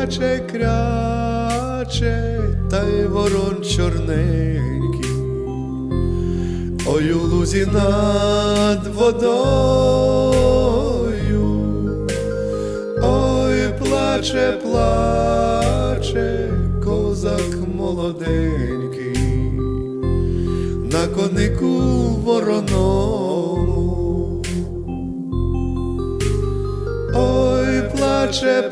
кряче, кряче, та й ворон чорненький. Ой, у лузі над водою, ой, плаче, плаче, козак молоденький, на конику вороному. Ой, плаче,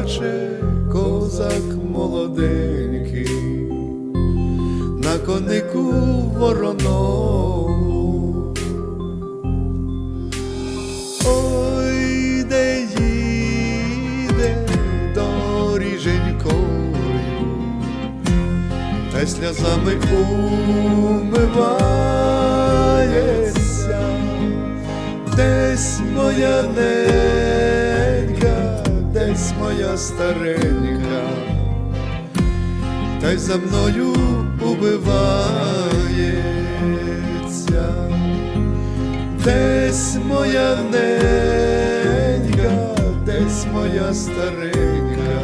плаче, козак молоденький, на конику вороному. Ой, де їде доріженькою, та сльозами умивається, моя старенька, та й за мною убивається, десь моя ненька, десь моя старенька,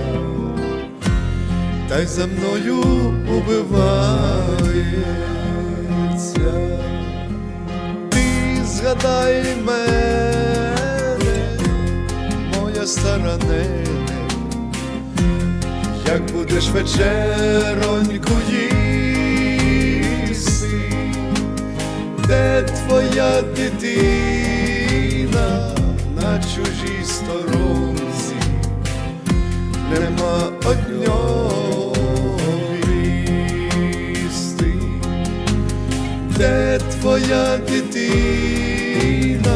та й за мною убивається. Ти згадай мене, моя нене, як будеш вечероньку їсти, де твоя дитина на чужій сторонці, нема одньої де твоя дитина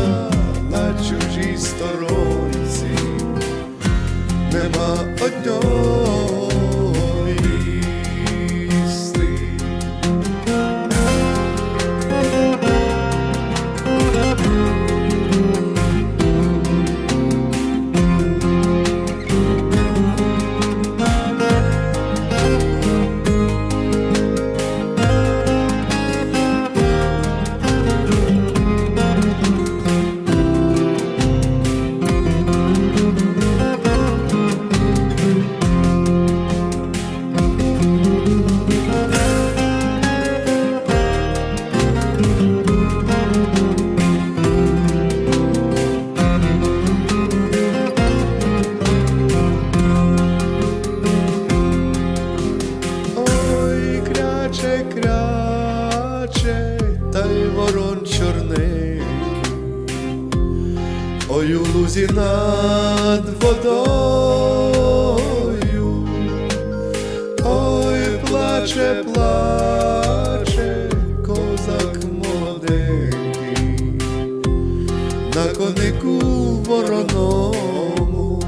кряче, та й ворон чорненький. Ой, у лузі над водою, ой, плаче, плаче, козак молоденький, на конику вороному.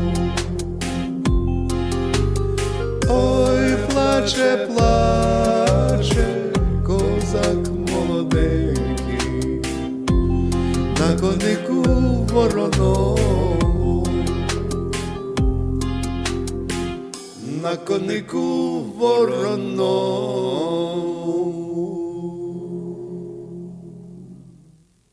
Ой, плаче, плаче, на конику вороному, на конику вороному.